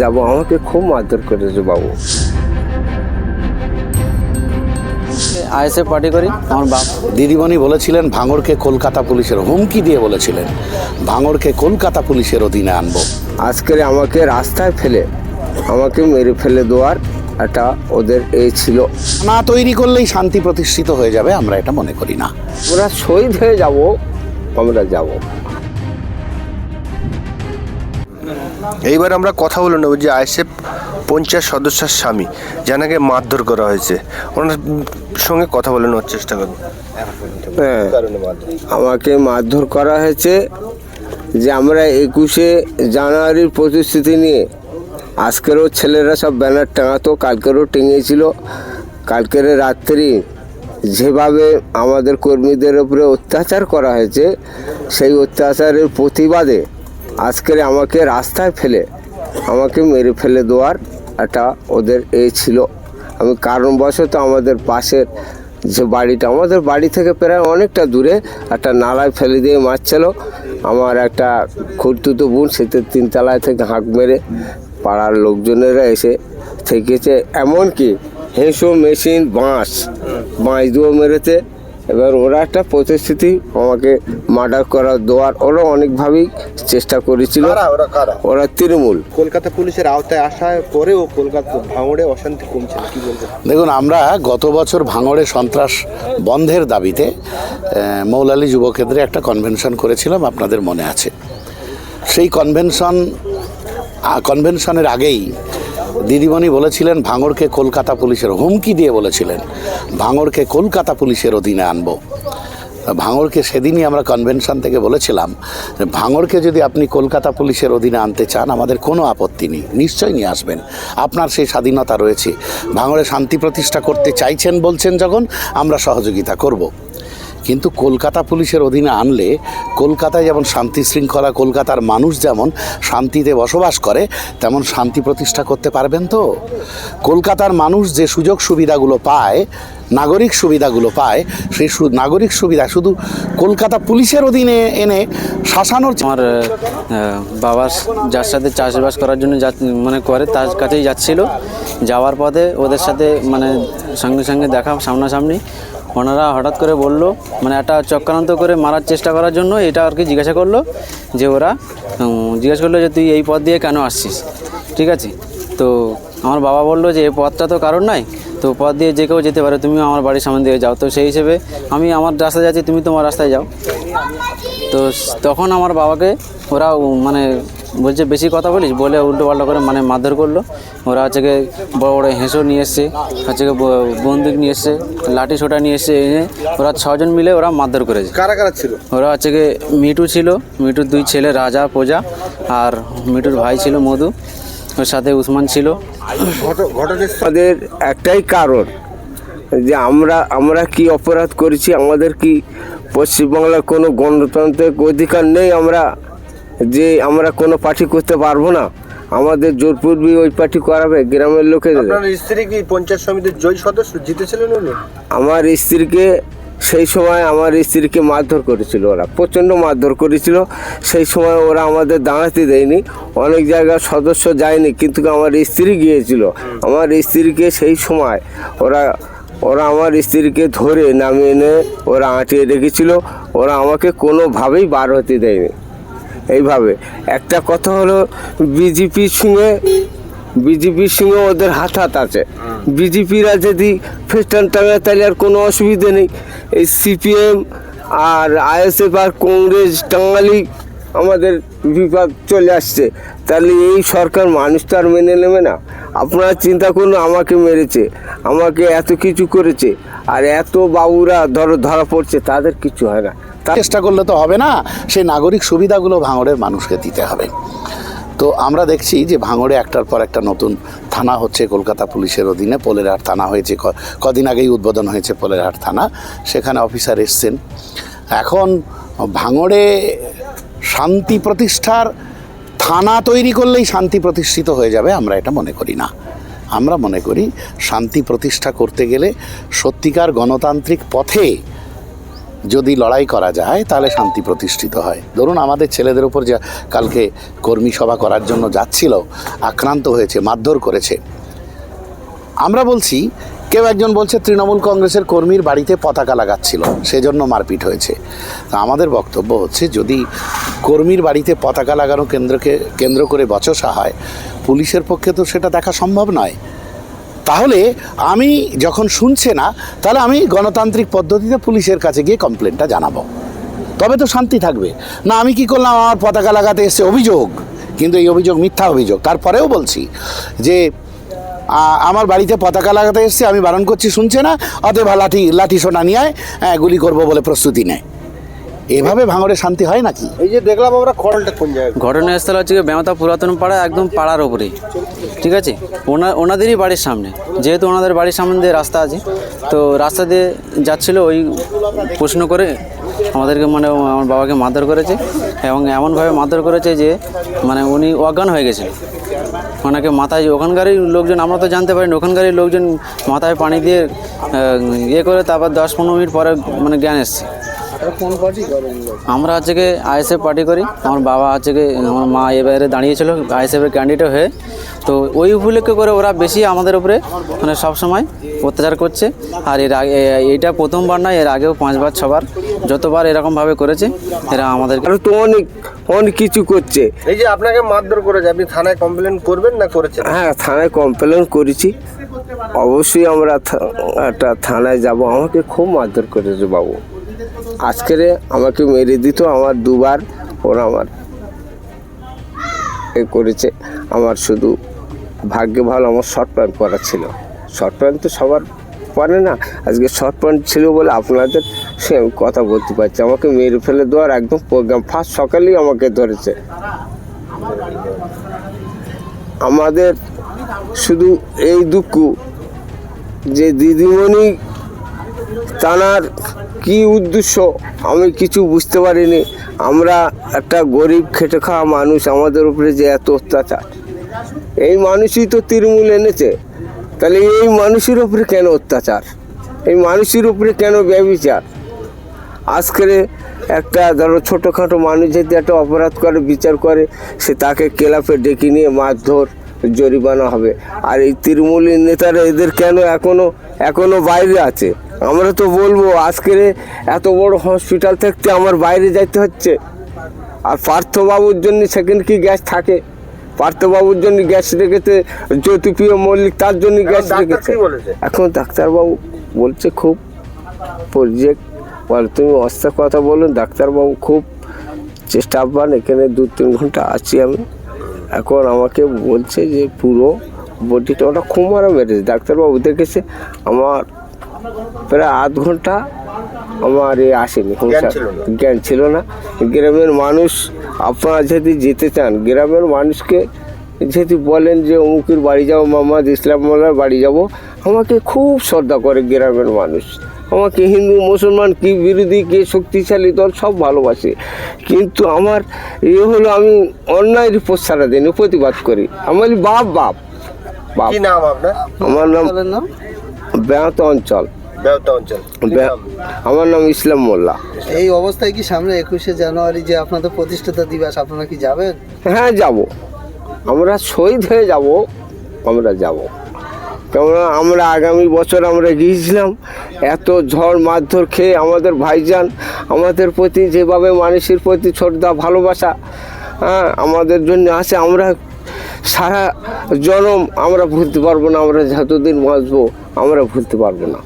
যাব আমাকে খুব মারধর করেছে বাবু। আইএসএফ পার্টি করি আমার বাপ। দিদিমণি বলেছিলেন ভাঙড়কে কলকাতা পুলিশের হুমকি দিয়ে বলেছিলেন ভাঙড়কে কলকাতা পুলিশের অধীনে আনব। আজকের আমাকে রাস্তায় ফেলে আমাকে মেরে ফেলে দেওয়ার একটা ওদের এ ছিল। না তৈরি করলেই শান্তি প্রতিষ্ঠিত হয়ে যাবে আমরা এটা মনে করি না। ওরা শহীদ হয়ে যাব আমরা যাব। এইবার আমরা কথা বলে নেব যে আইসেফ পঞ্চায়েত সদস্যের স্বামী, যানাকে মারধর করা হয়েছে। ওনার সঙ্গে কথা বলে নেওয়ার চেষ্টা করব। হ্যাঁ আমাকে মারধর করা হয়েছে যে আমরা একুশে জানুয়ারির প্রতিশ্রুতি নিয়ে, আজকেরও ছেলেরা সব ব্যানার টাঙাতো, কালকেরও টেঙিয়েছিল কালকের রাত্রি যেভাবে আমাদের কর্মীদের উপরে অত্যাচার করা হয়েছে, সেই অত্যাচারের প্রতিবাদে আজকের আমাকে রাস্তায় ফেলে, আমাকে মেরে ফেলে দেওয়ার একটা ওদের এ ছিল। আমি কারণবশত আমাদের পাশের যে বাড়িটা, আমাদের বাড়ি থেকে প্রায় অনেকটা দূরে একটা নালায় ফেলে দিয়ে মারছিল। আমার একটা খুঁড়তুতো বোন সেতে তিনতলায় থেকে হাঁক মেরে পাড়ার লোকজনেরা এসে থেকেছে। এমনকি হেঁসো মেশিন, বাঁশ বাঁশ দিয়েও মেরেছে। এবার ওরা একটা প্রতিশ্রুতি আমাকে মার্ডার করার দেওয়ার। ওরা অনেকভাবেই চেষ্টা করেছিল। ওরা তৃণমূল। কলকাতা পুলিশের আওতায় আসার পরেও কলকাতা ভাঙড়ে অশান্তি কমছে কি বলবেন দেখুন আমরা গত বছর ভাঙড়ে সন্ত্রাস বন্ধের দাবিতে মৌলালী যুব কেন্দ্রে একটা কনভেনশন করেছিলাম আপনাদের মনে আছে। সেই কনভেনশন কনভেনশনের আগেই দিদিমণি বলেছিলেন, ভাঙড়কে কলকাতা পুলিশের হুমকি দিয়ে বলেছিলেন, ভাঙড়কে কলকাতা পুলিশের অধীনে আনব। ভাঙড়কে সেদিনই আমরা কনভেনশন থেকে বলেছিলাম যে ভাঙড়কে যদি আপনি কলকাতা পুলিশের অধীনে আনতে চান, আমাদের কোনো আপত্তি নেই, নিশ্চয়ই নিয়ে আসবেন। আপনার সেই স্বাধীনতা রয়েছে। ভাঙরে শান্তি প্রতিষ্ঠা করতে চাইছেন বলছেন যখন, আমরা সহযোগিতা করব। কিন্তু কলকাতা পুলিশের অধীনে আনলে কলকাতায় যেমন শান্তি শৃঙ্খলা, কলকাতার মানুষ যেমন শান্তিতে বসবাস করে, তেমন শান্তি প্রতিষ্ঠা করতে পারবেন তো? কলকাতার মানুষ যে সুযোগ সুবিধাগুলো পায় নাগরিক সুবিধাগুলো পায় সেই নাগরিক সুবিধা শুধু কলকাতা পুলিশের অধীনে এনে শাসানোর আমার আহ, বাবা যার সাথে চাষবাস করার জন্য যা মানে করে তার কাছেই যাচ্ছিল। যাওয়ার পথে ওদের সাথে মানে সঙ্গে সঙ্গে দেখা সামনাসামনি। ওনারা হঠাৎ করে বলল মানে একটা চক্রান্ত করে মারার চেষ্টা করার জন্য এটা আর কি জিজ্ঞাসা করল যে ওরা জিজ্ঞাসা করল যে তুই এই পথ দিয়ে কেন আসছিস? ঠিক আছে? তো আমার বাবা বলল যে এই পথটা তো কারণ নাই তো পথ দিয়ে যে কেউ যেতে পারে তুমিও আমার বাড়ির সামনে দিয়ে যাও। তো সেই হিসেবে আমি আমার রাস্তায় যাচ্ছি তুমি তোমার রাস্তায় যাও। তো তখন আমার বাবাকে ওরা মানে বলছে বেশি কথা বলিস? বলে উল্টো পাল্টা করে মানে মারধর করল। ওরা হচ্ছে গিয়ে বড়ো বড়ো হেঁসো নিয়ে এসছে হচ্ছে গিয়ে বন্দুক নিয়ে এসছে লাঠি সোটা নিয়ে এসছে এনে ওরা ছজন মিলে ওরা মারধর করেছে। কারা কারা ছিল? ওরা হচ্ছে গিয়ে মিটু ছিল মিটুর দুই ছেলে রাজা প্রজা আর মিটুর ভাই ছিল মধু ওর সাথে উসমান ছিল। আমাদের একটাই কারণ যে আমরা আমরা কি অপরাধ করেছি আমাদের কি পশ্চিমবাংলার কোনো গণতান্ত্রিক অধিকার নেই আমরা যে আমরা কোনো পার্টি করতে পারব না। আমাদের জোরপূর্বী ওই পার্টি করাবে গ্রামের লোকেদের। আপনার স্ত্রী কি পঞ্চায়েত সমিতির জয়ী সদস্য? জিতেছিলেন উনি? আমার স্ত্রীকে সেই সময় আমার স্ত্রীকে মারধর করেছিল ওরা, প্রচণ্ড মারধর করেছিল। সেই সময় ওরা আমাদের দাঁড়াতে দেয়নি, অনেক জায়গায় সদস্য যায়নি, কিন্তু আমার স্ত্রী গিয়েছিল। আমার স্ত্রীকে সেই সময় ওরা ওরা আমার স্ত্রীকে ধরে নামিয়ে এনে ওরা আঁটিয়ে রেখেছিল, ওরা আমাকে কোনোভাবেই বার হতে দেয়নি। এইভাবে। একটা কথা হলো, বিজেপির সঙ্গে বিজেপির সঙ্গে ওদের হাত হাত আছে। বিজেপিরা যদি খ্রিস্টান টাঙে তাহলে আর কোনো অসুবিধে নেই। এই সিপিএম আর আইএসএফ আর কংগ্রেস টাঙালি আমাদের বিভাগ চলে আসছে। তাহলে এই সরকার মানুষ তো আর মেনে নেবে না। আপনারা চিন্তা করুন, আমাকে মেরেছে, আমাকে এত কিছু করেছে, আর এত বাবুরা ধরো ধরা পড়ছে, তাদের কিছু হয় না। চেষ্টা করলে তো হবে না, সেই নাগরিক সুবিধাগুলো ভাঙড়ের মানুষকে দিতে হবে। তো আমরা দেখছি যে ভাঙড়ে একটার পর একটা নতুন থানা হচ্ছে, কলকাতা পুলিশের অধীনে। পোলেরহাট থানা হয়েছে কদিন আগেই উদ্বোধন হয়েছে পোলেরহাট থানা। সেখানে অফিসার এসছেন। এখন ভাঙড়ে শান্তি প্রতিষ্ঠার থানা তৈরি করলেই শান্তি প্রতিষ্ঠিত হয়ে যাবে, আমরা এটা মনে করি না। আমরা মনে করি শান্তি প্রতিষ্ঠা করতে গেলে সত্যিকার গণতান্ত্রিক পথে যদি লড়াই করা যায়, তাহলে শান্তি প্রতিষ্ঠিত হয়। ধরুন আমাদের ছেলেদের উপর যে কালকে কর্মী সভা করার জন্য যাচ্ছিল, আক্রান্ত হয়েছে, মারধর করেছে। আমরা বলছি, কেউ একজন বলছে তৃণমূল কংগ্রেসের কর্মীর বাড়িতে পতাকা লাগাচ্ছিল, সেজন্য মারপিট হয়েছে। আমাদের বক্তব্য হচ্ছে, যদি কর্মীর বাড়িতে পতাকা লাগানো কেন্দ্রকে, কেন্দ্র করে বচসা হয়, পুলিশের পক্ষে তো সেটা দেখা সম্ভব নয়। তাহলে আমি যখন শুনছে না তাহলে আমি গণতান্ত্রিক পদ্ধতিতে পুলিশের কাছে গিয়ে কমপ্লেনটা জানাব। তবে তো শান্তি থাকবে। না আমি কি করলাম? আমার পতাকা লাগাতে এসে অভিযোগ। কিন্তু এই অভিযোগ মিথ্যা অভিযোগ। তারপরেও বলছি যে আমার বাড়িতে পতাকা লাগাতে এসছে আমি বারণ করছি শুনছে না? অতএব লাঠি লাঠি সোনা নিয়ে হ্যাঁ, গুলি করব বলে প্রস্তুতি নেয়। এভাবে ভাঙড়ে শান্তি হয় নাকি? এই যে দেখলাম আমরা খড়লটা কোন জায়গায়? ঘটনাস্থল হচ্ছে গিয়ে বেমাতা পুরাতন পাড়া একদম পাড়ার ওপরেই ঠিক আছে? ওনা ওনাদেরই বাড়ির সামনে। যেহেতু ওনাদের বাড়ির সামনে দিয়ে রাস্তা আছে তো রাস্তা দিয়ে যাচ্ছিল ওই প্রশ্ন করে আমাদেরকে মানে আমার বাবাকে মারধর করেছে এবং এমনভাবে মারধর করেছে যে মানে উনি অজ্ঞান হয়ে গেছে ওনাকে মাথায় ওখানকারই লোকজন আমরা তো জানতে পারিনি ওখানকারই লোকজন মাথায় পানি দিয়ে ইয়ে করে তারপর দশ পনেরো মিনিট পরে মানে জ্ঞান এসছে। আমরা হচ্ছে গিয়ে আইএসএফ পার্টি করি। আমার বাবা হচ্ছে গিয়ে আমার মা এবারে দাঁড়িয়েছিল আইএসএফের ক্যান্ডিডেট হয়ে। তো ওই উপলক্ষে করে ওরা বেশি আমাদের উপরে মানে সবসময় অত্যাচার করছে। আর এর আগে এইটা প্রথমবার নয় এর আগেও পাঁচবার ছবার যতবার এরকমভাবে করেছে এরা আমাদের তো অনেক অনেক কিছু করছে। এই যে আপনাকে মারধর করেছে আপনি থানায় কমপ্লেন করবেন না করেছেন? হ্যাঁ থানায় কমপ্লেন করেছি। অবশ্যই আমরা থা- একটা থানায় যাব। আমাকে খুব মারধর করেছে বাবু। আজকের আমাকে মেরে দিত আমার দুবার, ওরা আমার এ করেছে। আমার শুধু ভাগ্যে ভালো, আমার শর্ট প্যান্ট পরা ছিল। শর্ট প্যান্ট তো সবার পরে না, আজকে শর্ট প্যান্ট ছিল বলে আপনাদের সে আমি কথা বলতে পারছি আমাকে মেরে ফেলে দেওয়ার একদম প্রোগ্রাম ফার্স্ট সকালেই আমাকে ধরেছে। আমাদের শুধু এই দুঃখ যে দিদিমণি তানার কি উদ্দেশ্য? আমি কিছু বুঝতে পারিনি। আমরা একটা গরিব, খেটে খাওয়া মানুষ, আমাদের উপরে যে এত অত্যাচার। এই মানুষই তো তৃণমূল এনেছে। তাহলে এই মানুষের উপরে কেন অত্যাচার? এই মানুষের উপরে কেন ব্যবচার? আজকের একটা ধরো ছোটোখাটো মানুষ যদি একটা অপরাধ করে, বিচার করে, সে তাকে ক্লাবে ডেকে নিয়ে মারধর, জরিমানা হবে। আর এই তৃণমূলের নেতারা এদের কেন এখনও এখনও বাইরে আছে? আমরা তো বলব আজকের এত বড় হসপিটাল থাকতে আমার বাইরে যাইতে হচ্ছে। আর পার্থবাবুর জন্য সেখানে কি গ্যাস থাকে? পার্থবাবুর জন্য গ্যাস রেখেছে জ্যোতিপ্রিয় মল্লিক তার জন্য গ্যাস রেখেছে। এখন ডাক্তারবাবু বলছে খুব প্রজেক্ট বলে তুমি অস্ত্র কথা বলুন ডাক্তারবাবু খুব চেষ্টাবান এখানে দু তিন ঘণ্টা আছি আমি। এখন আমাকে বলছে যে পুরো বডিটা ওটা খুব মারা মেরেছে। ডাক্তারবাবু দেখেছে আমার প্রায় আধ ঘণ্টা আমার এ আসেনি? জ্ঞান ছিল না। গ্রামের মানুষ আপনারা যদি যেতে চান গ্রামের মানুষকে যদি বলেন যে অমুকের বাড়ি যাব মোহাম্মদ ইসলাম মোল্লার বাড়ি যাব আমাকে খুব শ্রদ্ধা করে গ্রামের মানুষ। আমাকে হিন্দু মুসলমান কি বিরোধী কে শক্তিশালী দল সব ভালোবাসে। কিন্তু আমার এ হলো আমি অন্যায় রিপোর্ট সারা দিন প্রতিবাদ করি। আমার বাপ বাপ বাপ। কি নাম আপনার? আমার নাম ব্যাহত অঞ্চল। অঞ্চল। আমার নাম ইসলাম মোল্লা। এই অবস্থায় কি সামনে একুশে জানুয়ারি যে আপনাদের প্রতিষ্ঠাতা দিবস আপনারা কি যাবেন? হ্যাঁ যাব। আমরা শহীদ হয়ে যাব আমরা যাব। কেননা আমরা আগামী বছর আমরা গিয়েছিলাম এত ঝড় মারধর খেয়ে আমাদের ভাইজান আমাদের প্রতি যেভাবে মানুষের প্রতি শ্রদ্ধা ভালোবাসা হ্যাঁ আমাদের জন্য আছে আমরা সারা জনম আমরা ভুলতে পারব না আমরা যতদিন বাঁচবো আমরা ভুলতে পারব না?